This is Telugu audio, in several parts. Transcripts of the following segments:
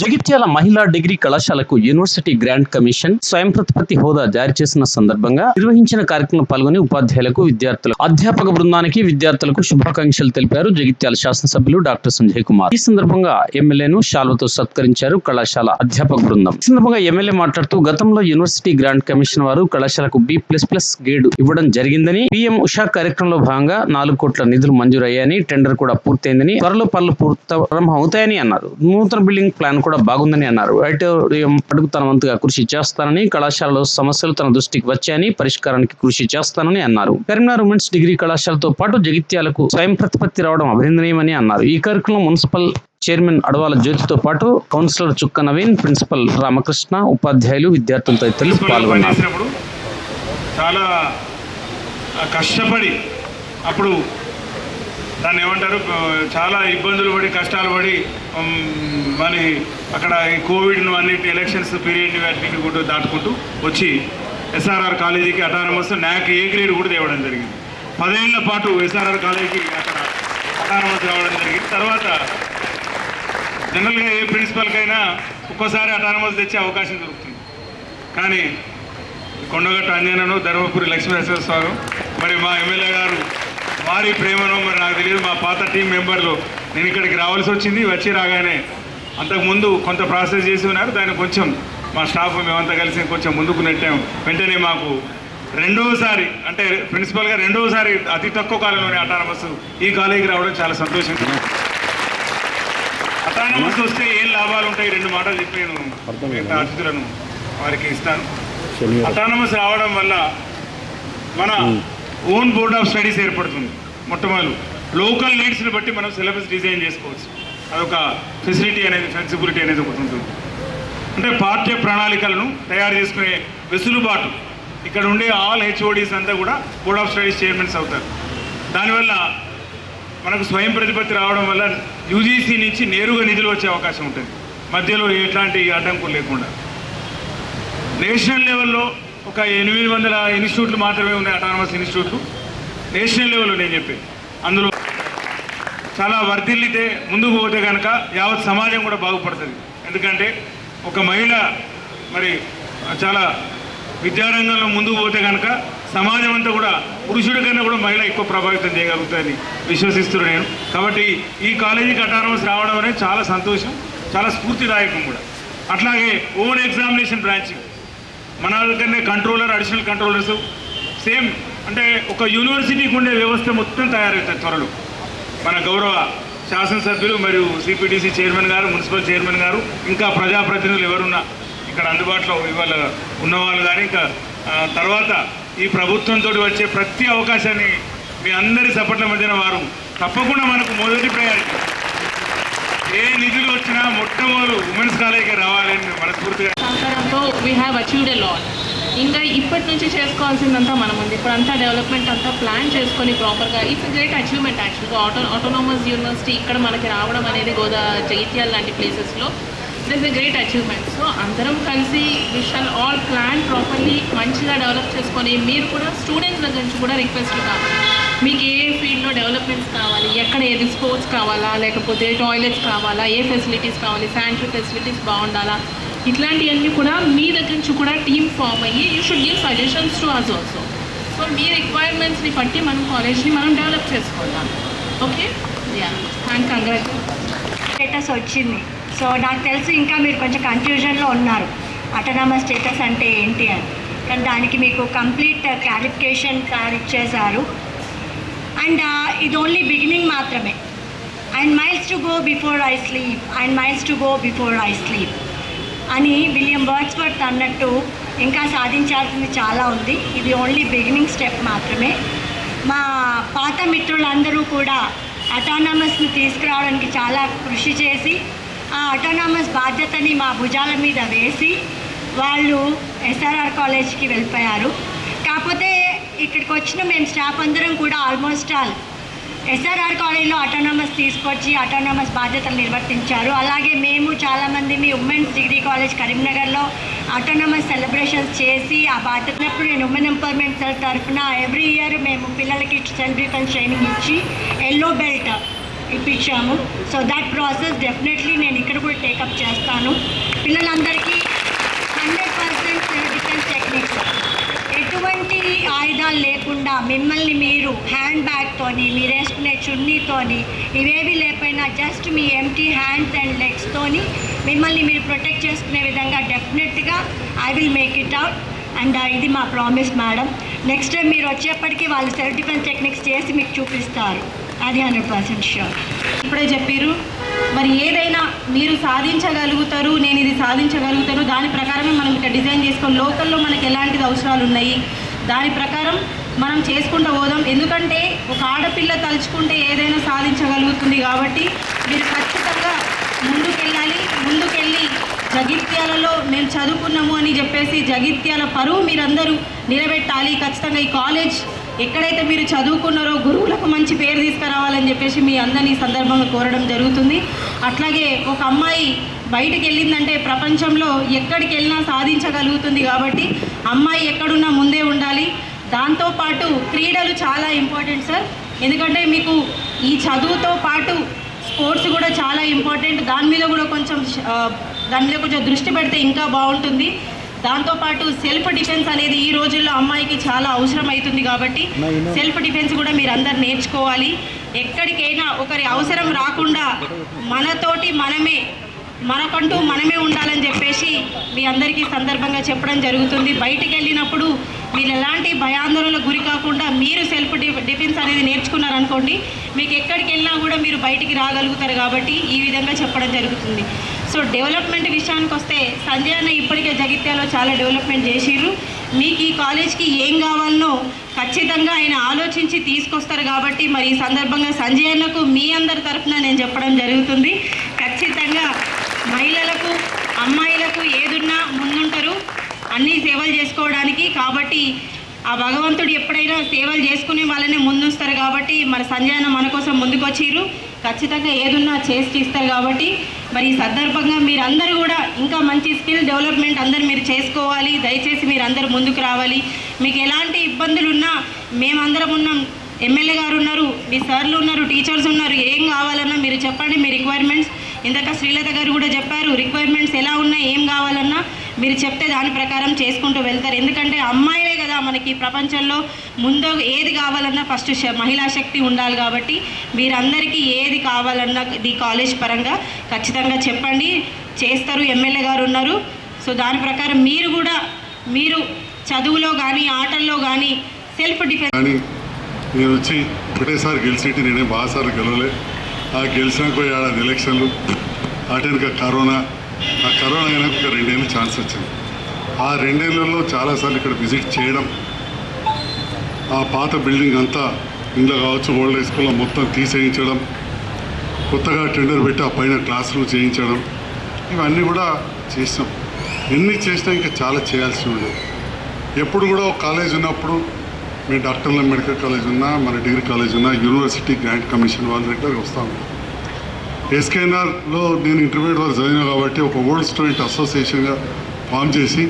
జగిత్యాల మహిళా డిగ్రీ కళాశాలకు యూనివర్సిటీ గ్రాంట్ కమిషన్ స్వయం ప్రతిపత్తి హోదా జారీ చేసిన సందర్భంగా నిర్వహించిన కార్యక్రమం పాల్గొని ఉపాధ్యాయులకు విద్యార్థులు అధ్యాపక బృందానికి విద్యార్థులకు శుభాకాంక్షలు తెలిపారు జగిత్యాల శాసనసభ్యులు డాక్టర్ సంజయ్ కుమార్. ఈ సందర్భంగా ఎమ్మెల్యేను శాల్వతో సత్కరించారు కళాశాల అధ్యాపక బృందం. ఈ సందర్భంగా ఎమ్మెల్యే మాట్లాడుతూ గతంలో యూనివర్సిటీ గ్రాంట్ కమిషన్ వారు కళాశాలకు బి ప్లస్ ప్లస్ గ్రేడ్ ఇవ్వడం జరిగిందని పిఎం ఉషా కార్యక్రమంలో భాగంగా నాలుగు కోట్ల నిధులు మంజూరయ్యాయని టెండర్ కూడా పూర్తయిందని త్వరలో పనులు పూర్తి ప్రారంభం అవుతాయని అన్నారు. నూతన బిల్డింగ్ ప్లాన్ కూడా బాగుందని అన్నారు. ఐటీఎం అడుగు తన వంతుగా కృషి చేస్తానని కళాశాలలో సమస్యలు తన దృష్టికి వచ్చాయని పరిష్కారానికి కృషి చేస్తానని అన్నారు. కరీంనగర్ ఉమెన్స్ డిగ్రీ కళాశాలతో పాటు జగిత్యాలకు స్వయం ప్రతిపత్తి రావడం అభినందనీయమని అన్నారు. ఈ కార్యక్రమం మున్సిపల్ చైర్మన్ అడవాల జ్యోతితో పాటు కౌన్సిలర్ చుక్క నవీన్ ప్రిన్సిపల్ రామకృష్ణ ఉపాధ్యాయులు విద్యార్థులు తదితరులు పాల్గొన్నారు. చాలా కష్టపడి అప్పుడు దాన్ని ఏమంటారు చాలా ఇబ్బందులు పడి కష్టాలు పడి మరి అక్కడ ఈ కోవిడ్ను అన్నిటి ఎలక్షన్స్ పీరియడ్ అన్నింటిని కూడా దాటుకుంటూ వచ్చి ఎస్ఆర్ఆర్ కాలేజీకి అటానమస్ నాకు ఏ గ్రేడ్ కూడా తేవడం జరిగింది. పదేళ్ళ పాటు ఎస్ఆర్ఆర్ కాలేజీకి అక్కడ అటానమస్ రావడం జరిగింది. తర్వాత జనరల్గా ఏ ప్రిన్సిపల్కైనా ఒక్కోసారి అటానమస్ తెచ్చే అవకాశం దొరుకుతుంది. కానీ కొండగట్ట అంజనను ధర్మపురి లక్ష్మీనరసింహ స్వామి మరి మా ఎమ్మెల్యే గారు వారి ప్రేమను మరి నాకు తెలియదు మా పాత టీం మెంబర్లు నేను ఇక్కడికి రావాల్సి వచ్చింది వచ్చి రాగానే అంతకుముందు కొంత ప్రాసెస్ చేసి ఉన్నారు. దాన్ని కొంచెం మా స్టాఫ్ మేమంతా కలిసి కొంచెం ముందుకు నెట్టాము. వెంటనే మాకు రెండవసారి అంటే ప్రిన్సిపల్గా రెండవసారి అతి తక్కువ కాలంలోనే అటానమస్ ఈ కాలేజీకి రావడం చాలా సంతోషంగా ఉంది. అటానమస్ వస్తే ఏం లాభాలు ఉంటాయి? రెండు మాటలు చెప్పి నేను అతిథులను వారికి ఇస్తాను. అటానమస్ రావడం వల్ల మన ఓన్ బోర్డ్ ఆఫ్ స్టడీస్ ఏర్పడుతుంది మొట్టమొదలు. లోకల్ నీడ్స్ని బట్టి మనం సిలబస్ డిజైన్ చేసుకోవచ్చు. అదొక ఫెసిలిటీ అనేది ఫ్లెక్సిబిలిటీ అనేది ఒకటి ఉంటుంది. అంటే పాఠ్య ప్రణాళికలను తయారు చేసుకునే వెసులుబాటు. ఇక్కడ ఉండే ఆల్ హెచ్ఓడీస్ అంతా కూడా బోర్డ్ ఆఫ్ స్టడీస్ చైర్మన్స్ అవుతారు. దానివల్ల మనకు స్వయం ప్రతిపత్తి రావడం వల్ల యూజీసీ నుంచి నేరుగా నిధులు వచ్చే అవకాశం ఉంటుంది. మధ్యలో ఎట్లాంటి అడ్డంకులు లేకుండా. నేషనల్ లెవెల్లో ఒక ఎనిమిది వందల ఇన్స్టిట్యూట్లు మాత్రమే ఉన్నాయి అటానమస్ ఇన్స్టిట్యూట్లు. నేషనల్ లెవెల్లో నేను చెప్పేది. అందులో చాలా వర్ధిల్లితే ముందుకు పోతే కనుక యావత్ సమాజం కూడా బాగుపడుతుంది. ఎందుకంటే ఒక మహిళ మరి చాలా విద్యారంగంలో ముందుకు పోతే కనుక సమాజం అంతా కూడా పురుషుడి కన్నా కూడా మహిళ ఎక్కువ ప్రభావితం చేయగలుగుతుందని విశ్వసిస్తున్నాను నేను. కాబట్టి ఈ కాలేజీకి అటానమస్ రావడం అనేది చాలా సంతోషం చాలా స్ఫూర్తిదాయకం కూడా. అట్లాగే ఓన్ ఎగ్జామినేషన్ బ్రాంచింగ్ మన దగ్గరనే కంట్రోలర్ అడిషనల్ కంట్రోలర్స్ సేమ్ అంటే ఒక యూనివర్సిటీకి ఉండే వ్యవస్థ మొత్తం తయారవుతుంది త్వరలో. మన గౌరవ శాసనసభ్యులు మరియు సిపిటిసి చైర్మన్ గారు మున్సిపల్ చైర్మన్ గారు ఇంకా ప్రజాప్రతినిధులు ఎవరున్నా ఇక్కడ అందుబాటులో ఇవాళ ఉన్నవాళ్ళు కానీ ఇంకా తర్వాత ఈ ప్రభుత్వంతో వచ్చే ప్రతి అవకాశాన్ని మీ అందరి సపట్ల మధ్యన వారు తప్పకుండా మనకు మొదటి ప్రయారిటీ ఏ నిధులు వచ్చినా మొట్టమొదలు ఉమెన్స్ కాలేజీకి రావాలని మనస్ఫూర్తిగా సహకారంతో we have achieved a lot ఇంకా ఇప్పటి నుంచి చేసుకోవాల్సిందంతా మనం ఉంది ఇప్పుడు అంతా డెవలప్మెంట్ అంతా ప్లాన్ చేసుకొని ప్రాపర్గా ఇట్స్ గ్రేట్ అచీవ్మెంట్ యాక్చువల్గా ఆటో ఆటోనామస్ యూనివర్సిటీ ఇక్కడ మనకి రావడం అనేది గోదా జగిత్యాల లాంటి ప్లేసెస్లో this a great achievement so అందరం కలిసి we shall all plan properly మంచిగా డెవలప్ చేసుకొని మీరు కూడా స్టూడెంట్స్ దగ్గర నుంచి కూడా రిక్వెస్ట్లు కావాలి. మీకు ఏ ఫీల్డ్లో డెవలప్మెంట్స్ కావాలి ఎక్కడ ఏది స్పోర్ట్స్ కావాలా లేకపోతే టాయిలెట్స్ కావాలా ఏ ఫెసిలిటీస్ కావాలి శానిటరీ ఫెసిలిటీస్ బాగుండాలా ఇట్లాంటివన్నీ కూడా మీ దగ్గర నుంచి కూడా టీమ్ ఫామ్ అయ్యి you should give suggestions to us also so మీ రిక్వైర్మెంట్స్ని బట్టి మనం కాలేజ్ని మనం డెవలప్ చేసుకుందాం okay yeah and congratulation status వచ్చింది. సో నాకు తెలుసు ఇంకా మీరు కొంచెం కన్ఫ్యూజన్లో ఉన్నారు. అటనామస్ స్టేటస్ అంటే ఏంటి అని. కానీ దానికి మీకు కంప్లీట్ క్లారిఫికేషన్ సార్ ఇచ్చేశారు అండ్ ఇది ఓన్లీ బిగినింగ్ మాత్రమే. And miles to go before I sleep and miles to go before I sleep అని విలియం బర్డ్స్వర్త్ అన్నట్టు ఇంకా సాధించాల్సింది చాలా ఉంది. ఇది ఓన్లీ బిగినింగ్ స్టెప్ మాత్రమే. మా పాత మిత్రులందరూ కూడా అటానమస్ని తీసుకురావడానికి చాలా కృషి చేసి ఆ అటానమస్ బాధ్యతని మా భుజాల మీద వేసి వాళ్ళు ఎస్ఆర్ఆర్ కాలేజ్కి వెళ్ళిపోయారు. కాకపోతే ఇక్కడికి వచ్చిన మేము స్టాఫ్ అందరం కూడా ఆల్మోస్ట్ ఆల్ ఎస్ఆర్ఆర్ కాలేజ్లో అటానమస్ తీసుకొచ్చి అటానమస్ బాధ్యతలు నిర్వర్తించారు. అలాగే మేము చాలామంది మీ ఉమెన్స్ డిగ్రీ కాలేజ్ కరీంనగర్లో అటానమస్ సెలబ్రేషన్స్ చేసి ఆ బాధ్యతలప్పుడు నేను ఉమెన్ ఎంపవర్మెంట్ సెల్ తరఫున ఎవ్రీ ఇయర్ మేము పిల్లలకి సెల్ఫ్ డిఫెన్స్ ట్రైనింగ్ ఇచ్చి ఎల్లో బెల్ట్ ఇప్పించాము. సో దట్ ప్రాసెస్ డెఫినెట్లీ నేను ఇక్కడ కూడా టేకప్ చేస్తాను. పిల్లలందరికీ హండ్రెడ్ పర్సెంట్ డిఫెన్స్ టెక్నిక్స్ ఎటువంటి ఆయుధాలు లేకుండా మిమ్మల్ని మీరు హ్యాండ్ బ్యాగ్తోని మీరు వేసుకునే చున్నీతోని ఇవేవి లేకపోయినా జస్ట్ మీ ఎంటీ హ్యాండ్స్ అండ్ లెగ్స్తోని మిమ్మల్ని మీరు ప్రొటెక్ట్ చేసుకునే విధంగా డెఫినెట్గా I will make it out and ఇది మా ప్రామిస్ మేడం. నెక్స్ట్ టైం మీరు వచ్చేప్పటికీ వాళ్ళు సెల్ఫ్ డిఫెన్స్ టెక్నిక్స్ చేసి మీకు చూపిస్తారు. అది హండ్రెడ్ పర్సెంట్ షూర్ ఇప్పుడే చెప్పారు మరి ఏదైనా మీరు సాధించగలుగుతారు నేను ఇది సాధించగలుగుతాను దాని ప్రకారమే మనం ఇక్కడ డిజైన్ చేసుకొని లోకల్లో మనకి ఎలాంటిది అవసరాలు ఉన్నాయి దాని ప్రకారం మనం చేసుకుంటూ పోదాం. ఎందుకంటే ఒక ఆడపిల్ల తలుచుకుంటే ఏదైనా సాధించగలుగుతుంది కాబట్టి మీరు ఖచ్చితంగా ముందుకెళ్ళాలి. ముందుకెళ్ళి జగిత్యాలలో మేము చదువుకున్నాము అని చెప్పేసి జగిత్యాల పరువు మీరందరూ నిలబెట్టాలి. ఖచ్చితంగా ఈ కాలేజ్ ఎక్కడైతే మీరు చదువుకున్నారో గురువులకు మంచి పేరు తీసుకురావాలని చెప్పేసి మీ అందరినీ సందర్భంగా కోరడం జరుగుతుంది. అట్లాగే ఒక అమ్మాయి బయటికి వెళ్ళిందంటే ప్రపంచంలో ఎక్కడికి వెళ్ళినా సాధించగలుగుతుంది కాబట్టి అమ్మాయి ఎక్కడున్నా ముందే ఉండాలి. దాంతోపాటు క్రీడలు చాలా ఇంపార్టెంట్ సార్. ఎందుకంటే మీకు ఈ చదువుతో పాటు స్పోర్ట్స్ కూడా చాలా ఇంపార్టెంట్. దాని మీద కూడా కొంచెం దాని మీద కొంచెం దృష్టి పెడితే ఇంకా బాగుంటుంది. దాంతోపాటు సెల్ఫ్ డిఫెన్స్ అనేది ఈ రోజుల్లో అమ్మాయికి చాలా అవసరం అవుతుంది కాబట్టి సెల్ఫ్ డిఫెన్స్ కూడా మీరు అందరు నేర్చుకోవాలి. ఎక్కడికైనా ఒకరి అవసరం రాకుండా మనతోటి మనమే మనకంటూ మనమే ఉండాలని చెప్పేసి మీ అందరికీ సందర్భంగా చెప్పడం జరుగుతుంది. బయటికి వెళ్ళినప్పుడు మీరు ఎలాంటి భయాందోళనలకు గురి కాకుండా మీరు సెల్ఫ్ డిఫెన్స్ అనేది నేర్చుకున్నారనుకోండి మీకు ఎక్కడికి వెళ్ళినా కూడా మీరు బయటికి రాగలుగుతారు కాబట్టి ఈ విధంగా చెప్పడం జరుగుతుంది. సో డెవలప్మెంట్ విషయానికి వస్తే సంజయ్ అన్న ఇప్పటికే జగిత్యాలో చాలా డెవలప్మెంట్ చేసిర్రు. మీకు ఈ కాలేజ్కి ఏం కావాలనో ఖచ్చితంగా ఆయన ఆలోచించి తీసుకొస్తారు కాబట్టి మరి ఈ సందర్భంగా సంజయ్ అన్నకు మీ అందరి తరఫున నేను చెప్పడం జరుగుతుంది. ఖచ్చితంగా మహిళలకు అమ్మాయిలకు ఏదున్నా ముందుంటారు. అన్ని సేవలు చేసుకోవడానికి కాబట్టి ఆ భగవంతుడు ఎప్పుడైనా సేవలు చేసుకునే వాళ్ళనే ముందుస్తారు కాబట్టి మరి సంజయ్ అన్న మన కోసం ముందుకొచ్చిర్రు. ఖచ్చితంగా ఏదున్నా చేసి తీస్తారు కాబట్టి మరి ఈ సందర్భంగా మీరందరూ కూడా ఇంకా మంచి స్కిల్ డెవలప్మెంట్ అందరు మీరు చేసుకోవాలి. దయచేసి మీరు అందరు ముందుకు రావాలి. మీకు ఎలాంటి ఇబ్బందులు ఉన్నా మేమందరం ఉన్నాం. ఎమ్మెల్యే గారు ఉన్నారు మీ సార్లు ఉన్నారు టీచర్స్ ఉన్నారు ఏం కావాలన్నా మీరు చెప్పండి మీ రిక్వైర్మెంట్స్ ఇందాక శ్రీలత గారు కూడా చెప్పారు రిక్వైర్మెంట్స్ ఎలా ఉన్నాయి ఏం కావాలన్నా మీరు చెప్తే దాని ప్రకారం చేసుకుంటూ వెళ్తారు. ఎందుకంటే అమ్మాయిలే కదా మనకి ప్రపంచంలో ముందు ఏది కావాలన్నా ఫస్ట్ మహిళా శక్తి ఉండాలి కాబట్టి మీరందరికీ ఏది కావాలన్నా ది కాలేజ్ పరంగా ఖచ్చితంగా చెప్పండి. చేస్తారు ఎమ్మెల్యే గారు ఉన్నారు. సో దాని ప్రకారం మీరు కూడా మీరు చదువులో కానీ ఆటల్లో కానీ సెల్ఫ్ డిఫెన్స్ కానీ నేను వచ్చి ఒకటేసారి గెలిచేటి నేనే బాగాసార్లు గెలవలే. ఆ గెలిచినాక ఏడాది ఎలక్షన్లు అటెన్క కరోనా ఆ కరోనా అయినాక ఒక రెండేళ్ళు ఛాన్స్ వచ్చింది. ఆ రెండేళ్ళలో చాలాసార్లు ఇక్కడ విజిట్ చేయడం ఆ పాత బిల్డింగ్ అంతా ఇంట్లో కావచ్చు ఓల్డ్ హై స్కూల్లో మొత్తం తీసేయించడం కొత్తగా టెండర్ పెట్టి ఆ పైన క్లాస్ రూమ్ చేయించడం ఇవన్నీ కూడా చేసినాం. ఎన్ని చేసినా ఇంకా చాలా చేయాల్సి ఉండేది ఎప్పుడు కూడా ఒక కాలేజ్ ఉన్నప్పుడు మీ డాక్టర్ల మెడికల్ కాలేజ్ ఉన్నా మన డిగ్రీ కాలేజ్ ఉన్నా యూనివర్సిటీ గ్రాంట్ కమిషన్ వాళ్ళు రెగ్యులర్గా వస్తూ ఉంటారు ఎస్కేఎన్ఆర్లో నేను ఇంటర్మీడియట్ వరకు చదివినా కాబట్టి ఒక ఓల్డ్ స్టూడెంట్ అసోసియేషన్గా ఫామ్ చేసి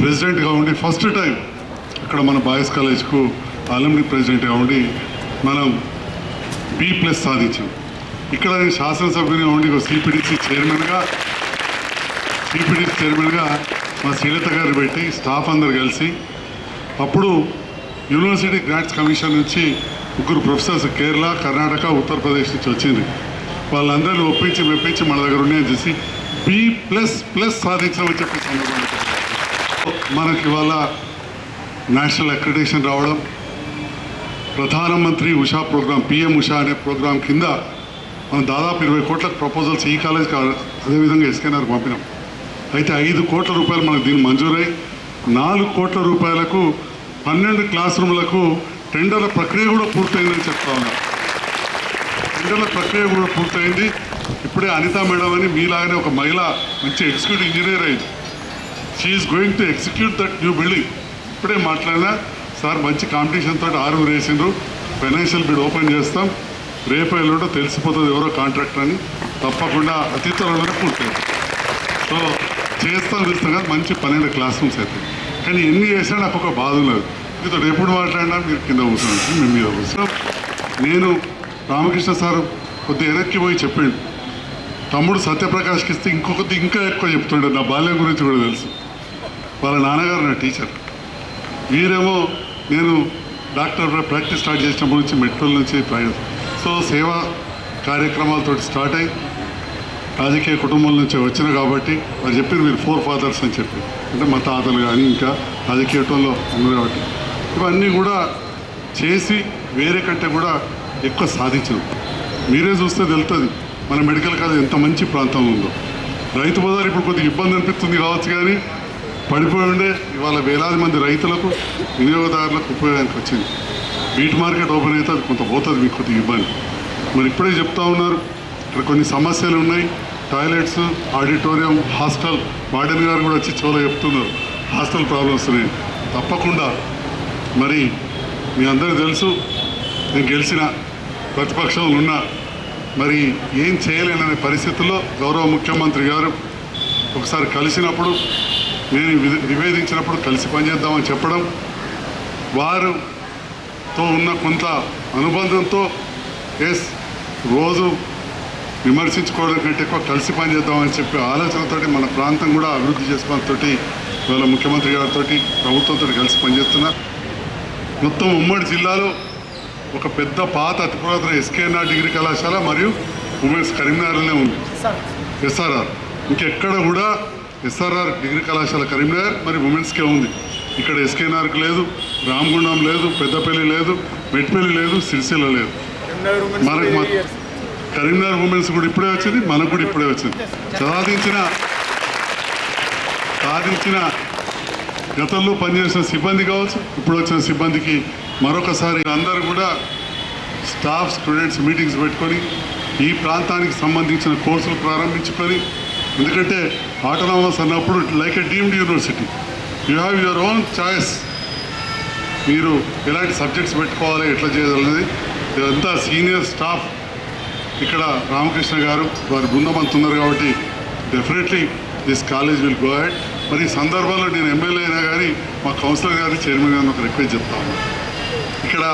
ప్రెసిడెంట్గా ఉండి ఫస్ట్ టైం అక్కడ మన బాయ్స్ కాలేజ్కు అలమ్ని ప్రెసిడెంట్గా ఉండి మనం బి ప్లస్ సాధించాం. ఇక్కడ నేను శాసనసభ్యునిగా ఉండి ఒక సిపిడిసి చైర్మన్గా సిపిడిసి చైర్మన్గా మా శ్రీలత గారు పెట్టి స్టాఫ్ అందరు కలిసి అప్పుడు యూనివర్సిటీ గ్రాంట్స్ కమిషన్ నుంచి ముగ్గురు ప్రొఫెసర్స్ కేరళ కర్ణాటక ఉత్తరప్రదేశ్ నుంచి వచ్చింది వాళ్ళందరినీ ఒప్పించి మెప్పించి మన దగ్గర ఉన్నాయని చేసి బి ప్లస్ ప్లస్ సాధించామని చెప్పే సందర్భంగా మనకి ఇవాళ నేషనల్ అక్రిడేషన్ రావడం ప్రధానమంత్రి ఉషా ప్రోగ్రాం పిఎం ఉషా అనే ప్రోగ్రాం కింద మనం దాదాపు ఇరవై కోట్ల ప్రపోజల్స్ ఈ కాలేజ్కి అదేవిధంగా ఎస్కేఆర్ పంపినాం. అయితే ఐదు కోట్ల రూపాయలు మనకు దీన్ని మంజూరై నాలుగు కోట్ల రూపాయలకు పన్నెండు క్లాస్ రూమ్లకు టెండర్ల ప్రక్రియ కూడా పూర్తయిందని చెప్తా ఉన్నారు. టెండర్ల ప్రక్రియ కూడా పూర్తయింది. ఇప్పుడే అనిత మేడం అని మీలాగానే ఒక మహిళ మంచి ఎగ్జిక్యూటివ్ ఇంజనీర్ అయింది. She is going to execute that new building ఇప్పుడే మాట్లాడినా సార్ మంచి కాంపిటీషన్ తోటి వేసిండ్రు. ఫైనాన్షియల్ బిడ్ ఓపెన్ చేస్తాం. రేపు ఎల్లుండో తెలిసిపోతుంది ఎవరో కాంట్రాక్టర్ అని. తప్పకుండా అతి త్వరలోనే పూర్తయింది సో చేస్తాం చూస్తాం కదా మంచి పన్నెండు క్లాస్ రూమ్స్ అవుతాయి కానీ ఎన్ని చేసినా నాకు ఒక బాధ లేదు మీతో ఎప్పుడు మాట్లాడినా మీరు కింద కూర్చోండి మేము మీద కూర్చున్నాం నేను రామకృష్ణ సార్ కొద్దిగా వెనక్కి పోయి చెప్పిండు. తమ్ముడు సత్యప్రకాష్కి ఇస్తే ఇంకొకటి ఇంకా ఎక్కువ చెప్తుండే నా బాల్యం గురించి కూడా తెలుసు. వాళ్ళ నాన్నగారు నా టీచర్. వీరేమో నేను డాక్టర్ ప్రాక్టీస్ స్టార్ట్ చేసినప్పటి నుంచి మెట్రోల్ నుంచి ప్రయాణం. సో సేవా కార్యక్రమాలతో స్టార్ట్ అయ్యి రాజకీయ కుటుంబం నుంచి వచ్చిన కాబట్టి వారు చెప్పింది మీరు ఫోర్ ఫాదర్స్ అని చెప్పి. అంటే మా తాతలు కానీ ఇంకా రాజకీయంలో ఉన్నారు కాబట్టి. ఇవన్నీ కూడా చేసి వేరే కంటే కూడా ఎక్కువ సాధించడం మీరే చూస్తే తెలుస్తుంది మన మెడికల్ కాలేజ్ ఎంత మంచి ప్రాంతం ఉందో. రైతు బజార్ ఇప్పుడు కొద్దిగా ఇబ్బంది అనిపిస్తుంది కావచ్చు కానీ పడిపోయి ఉండే ఇవాళ వేలాది మంది రైతులకు వినియోగదారులకు ఉపయోగానికి వచ్చింది. బీట్ మార్కెట్ ఓపెన్ అయితే అది కొంత పోతుంది మీకు కొద్దిగా ఇబ్బంది. మరి ఇప్పుడే చెప్తా ఉన్నారు ఇక్కడ కొన్ని సమస్యలు ఉన్నాయి. టాయిలెట్స్ ఆడిటోరియం హాస్టల్ వార్డెన్ గారు కూడా వచ్చి చోలో చెప్తున్నారు. హాస్టల్ ప్రాబ్లమ్స్ ఉన్నాయి. తప్పకుండా. మరి మీ అందరూ తెలుసు నేను గెలిచిన ప్రతిపక్షంలో ఉన్నా మరి ఏం చేయలేననే పరిస్థితుల్లో గౌరవ ముఖ్యమంత్రి గారు ఒకసారి కలిసినప్పుడు నేను నివేదించినప్పుడు కలిసి పనిచేద్దామని చెప్పడం వారుతో ఉన్న కొంత అనుబంధంతో ఎస్ రోజు విమర్శించుకోవడం కంటే ఎక్కువ కలిసి పనిచేద్దామని చెప్పి ఆలోచనతోటి మన ప్రాంతం కూడా అభివృద్ధి చేసుకోవడంతో ఇవాళ ముఖ్యమంత్రి గారితో ప్రభుత్వంతో కలిసి పనిచేస్తున్నా మొత్తం ఉమ్మడి జిల్లాలో ఒక పెద్ద పాత అతి పురాతన ఎస్కేఎన్ఆర్ డిగ్రీ కళాశాల మరియు ఉమెన్స్ కరీంనగర్లోనే ఉంది. ఎస్ఆర్ఆర్. ఇంకెక్కడ కూడా ఎస్ఆర్ఆర్ డిగ్రీ కళాశాల కరీంనగర్ మరి ఉమెన్స్కే ఉంది. ఇక్కడ ఎస్కేఎన్ఆర్కి లేదు రామగుండం లేదు పెద్దపల్లి లేదు మెట్పల్లి లేదు సిరిసిల్ల లేదు. మనకు కరీంనగర్ ఉమెన్స్ కూడా ఇప్పుడే వచ్చింది మనకు కూడా ఇప్పుడే వచ్చింది. సాధించిన సాధించిన గతంలో పనిచేసిన సిబ్బంది కావచ్చు ఇప్పుడు వచ్చిన సిబ్బందికి మరొకసారి అందరూ కూడా స్టాఫ్ స్టూడెంట్స్ మీటింగ్స్ పెట్టుకొని ఈ ప్రాంతానికి సంబంధించిన కోర్సులు ప్రారంభించుకొని ఎందుకంటే ఆటోనామస్ అన్నప్పుడు like a deemed university you have your own choice మీరు ఎలాంటి సబ్జెక్ట్స్ పెట్టుకోవాలి ఎట్లా చేయాలనేది. ఇదంతా సీనియర్ స్టాఫ్ ఇక్కడ రామకృష్ణ గారు వారి బృందం అంత ఉన్నారు కాబట్టి definitely this college will go head మరి ఈ సందర్భంలో నేను ఎమ్మెల్యే అయినా కానీ మా కౌన్సిలర్ గారి చైర్మన్ గారిని ఒక రిక్వెస్ట్ చెప్తాను. ఇక్కడ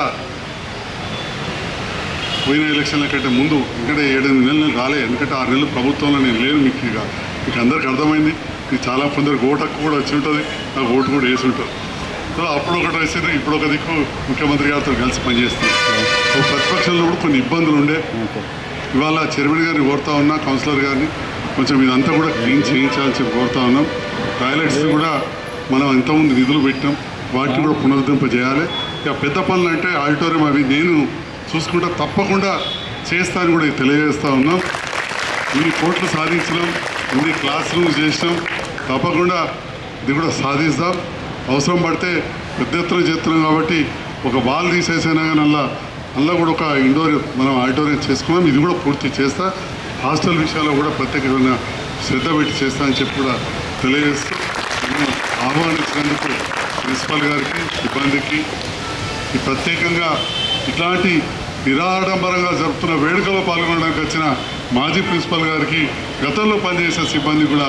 పోయిన ఎలక్షన్ల కంటే ముందు ఇంకా ఏడెనిమిది నెలలు నేను రాలే ఎందుకంటే ఆరు నెలలు ప్రభుత్వంలో నేను లేను మీకు ఇక మీకు అందరికి అర్థమైంది. మీకు చాలా కొందరు ఓటు హక్కు కూడా వచ్చి ఉంటుంది నాకు ఓటు కూడా వేసి ఉంటుంది. సో అప్పుడు ఒకటి వేసింది ఇప్పుడు ఒక దిక్కు ముఖ్యమంత్రి గారితో కలిసి పనిచేస్తుంది. ప్రతిపక్షంలో కూడా కొన్ని ఇబ్బందులు ఉండే. ఇవాళ చైర్మన్ గారిని కోరుతా ఉన్నా కౌన్సిలర్ గారిని కొంచెం ఇదంతా కూడా క్లీన్ చేయించాలని చెప్పి కోరుతా ఉన్నాం. టాయిలెట్స్ కూడా మనం ఎంతమంది నిధులు పెట్టాం వాటిని కూడా పునరుద్ధరింప చేయాలి ఇక పెద్ద పనులు అంటే ఆడిటోరియం అవి నేను చూసుకుంటా తప్పకుండా చేస్తానని కూడా తెలియజేస్తా ఉన్నాం. ఇన్ని కోట్లు సాధించడం ఇన్ని క్లాస్ రూమ్స్ చేసినాం. తప్పకుండా ఇది కూడా సాధిస్తాం. అవసరం పడితే పెద్ద ఎత్తున చేస్తున్నాం కాబట్టి ఒక బాల్ తీసేసైనా కానీ అలా అందులో కూడా ఒక ఇండోర్ మనం ఆడిటోరియం చేసుకున్నాం. ఇది కూడా పూర్తి చేస్తా. హాస్టల్ విషయాల్లో కూడా ప్రత్యేకమైన శ్రద్ధ పెట్టి చేస్తా అని చెప్పి కూడా తెలియజేస్తూ ఆహ్వానించినందుకు ప్రిన్సిపాల్ గారికి సిబ్బందికి ప్రత్యేకంగా ఇట్లాంటి నిరాడంబరంగా జరుపుతున్న వేడుకలో పాల్గొనడానికి వచ్చిన మాజీ ప్రిన్సిపల్ గారికి గతంలో పనిచేసే సిబ్బంది కూడా